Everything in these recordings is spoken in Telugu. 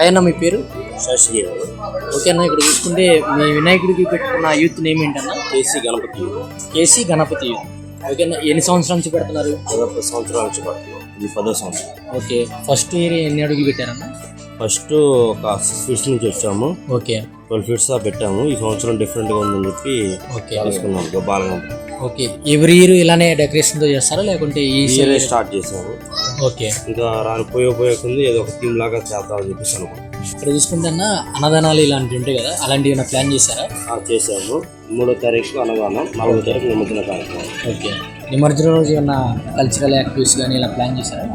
అయ్యన్న మీ పేరు? శశి ఓకే అన్న ఇక్కడ చూసుకుంటే మీ వినాయకుడికి పెట్టుకున్న యూత్ నేమ్ ఏంటన్నా? KC Ganapathi. KC Ganapathi. Youth okay అన్న ఎన్ని సంవత్సరాల నుంచి పెడుతున్నారు? పదకొండు సంవత్సరాల నుంచి పడుతుంది ఇది పదో సంవత్సరం. ఓకే ఫస్ట్ ఇయర్ ఎన్ని అడుగులు పెట్టారన్న? ఫస్ట్ ఒక సిక్స్ నుంచి వచ్చాము. ఓకే. ట్వెల్వ్ ఫీట్స్ దా పెట్టాము. ఈ సంవత్సరం డిఫరెంట్గా ఉందని చెప్పి ఓకే. తెలుసుకున్నాం. ఇక బాలగణపతి ఓకే. ఎవ్రీ ఇయర్ ఇలానే డెకరేషన్తో చేస్తారా? లేకుంటే ఈ ఇయర్ స్టార్ట్ చేసాము ఓకే. ఇంకా రాని పోయే పోయేకుంది ఏదో ఒక థీమ్ లాగా చేద్దామని చెప్పేసి అనుకున్నాం. ఇక్కడ చూసుకుంటే అన్న అన్నదానాలు ఇలాంటివి ఉంటాయి కదా? అలాంటివి ఏమైనా ప్లాన్ చేశారా? ఆ, చేసాము మూడో తారీఖు అనగానం నాలుగో తారీఖు నిమజ్జన కార్యక్రమం. ఓకే. నిమజ్జనం రోజు ఏమన్నా కల్చరల్ యాక్టివిటీస్ కానీ ఇలా ప్లాన్ చేశారా?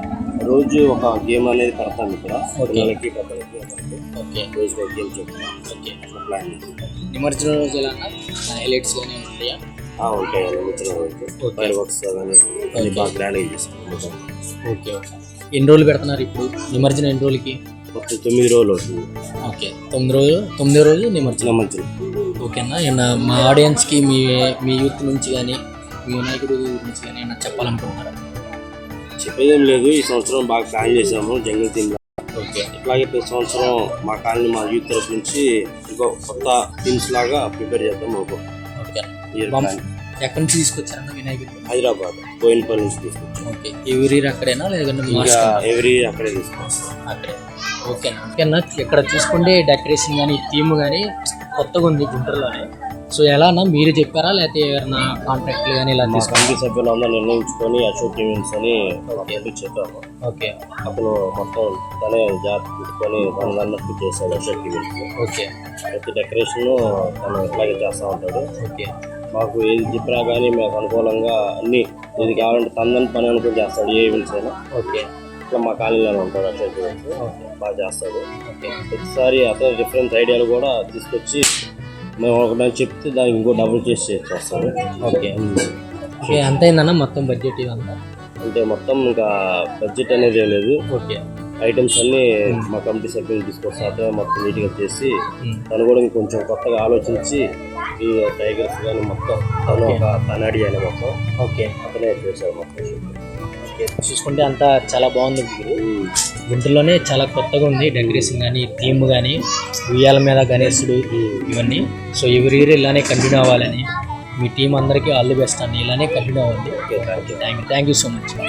రోజు ఒక గేమ్ అనేది పెడతాం ఇక్కడ. ఓకే. పిల్లలకి పెద్దలకి. ఓకే. రోజు ఒక గేమ్ చెప్తాం ఓకే అట్లా ప్లాన్ చేసాం నిమజ్జనం రోజు ఎలా అన్న హైలైట్స్ కానీ ఉంటాయా ఉంటాయి నిమజ్జనం. ఫైర్ వర్క్స్ బాగా గ్రాండ్గా చేస్తాం ఓకే ఓకే. ఎన్ని రోజులు పెడుతున్నారు ఇప్పుడు? నిమజ్జనం ఎన్ని రోజులకి? మొత్తం తొమ్మిది రోజులు అవుతుంది. ఓకే. తొమ్మిది రోజులు తొమ్మిది రోజు నిమజ్జనం నిమజ్జనం ఓకేనా? ఏమన్నా మా ఆడియన్స్కి మీ మీ యూత్ నుంచి కానీ మీ వినాయకుడి గురించి కానీ ఏమన్నా చెప్పాలనుకుంటున్నారా? చెప్పేదేం లేదు. ఈ సంవత్సరం బాగా ప్లాన్ చేసాము జంగల్ థీమ్ ఇట్లాగే ప్రతి సంవత్సరం మా కాలనీ మా యూత్ తరఫు నుంచి ఇంకో కొత్త థీమ్స్ లాగా ప్రిపేర్ చేద్దాం ప్లాన్. ఎక్కడి నుంచి తీసుకొచ్చారన్న వినాయకుడు హైదరాబాద్ బోయినపల్లి నుంచి తీసుకొచ్చాం. ఓకే. ఎవరి అక్కడేనా లేదంటే ఎవ్రీ అక్కడే తీసుకొస్తాం. అక్కడే. ఓకేనా ఓకేనా? ఇక్కడ చూసుకుంటే డెకరేషన్ కానీ థీమ్ కానీ కొత్తగా ఉంది గుంటూరులోనే. సో ఎలా అన్న మీరు చెప్పారా? లేకపోతే ఎవరైనా కాంట్రాక్ట్లు కానీ ఇలా మా తీసుకు కమిటీ సభ్యులు అందరూ నిర్ణయించుకొని అశోక్ ఈవెంట్స్ అని ఒక చెప్పాము ఓకే. అతను మొత్తం తనే జాబ్ తీసుకొని తను అన్నట్టు చేశాడు అశోక్ ఈవెంట్స్ ఓకే. ప్రతి డెకరేషన్ తను ఇట్లాగే చేస్తూ ఉంటాడు. ఓకే. మాకు ఏది చెప్పినా కానీ మాకు అనుకూలంగా అన్ని ఏది కావాలంటే తనని పని అనుకుని చేస్తాడు ఏ ఈవెంట్స్ అయినా. ఓకే. ఇట్లా మా కాలనీలో ఉంటాడు అశోక్ ఈవెంట్స్ ఓకే. బాగా చేస్తాడు. ఓకే. ప్రతిసారి అతను డిఫరెంట్ ఐడియాలు కూడా తీసుకొచ్చి మేము ఒకటి చెప్తే దానికి ఇంకో డబుల్ చేసి చేస్తాడు ఓకే. ఓకే ఎంత అయిందన్న మొత్తం బడ్జెట్ ఇదంతా అంటే మొత్తం ఇంకా బడ్జెట్ అనేది ఏం లేదు. ఓకే. ఐటమ్స్ అన్ని మా కమిటీ సభ్యులు తీసుకొస్తే అతనే మొత్తం నీట్గా చేసి ఉమ్. తను కూడా ఇంకొంచెం కొత్తగా ఆలోచించి ఈ టైగర్స్ కానీ మొత్తం తను ఒక తన ఐడియానే మొత్తం ఓకే. అతనే చేశాడు మొత్తం. ఓకే చూసుకుంటే అంతా చాలా బాగుంది గురు. గుంటూరులోనే చాలా కొత్తగా ఉంది డెకరేషన్ కానీ థీమ్ కానీ ఉయ్యాల మీద గణేశుడు ఇవన్నీ. సో ఎవరి ఇయర్ ఇలానే కంటిన్యూ అవ్వాలని. మీ టీం అందరికీ ఆల్ ది బెస్ట్ అండి. ఇలానే కంటిన్యూ అవ్వండి. Thank you thank you so much.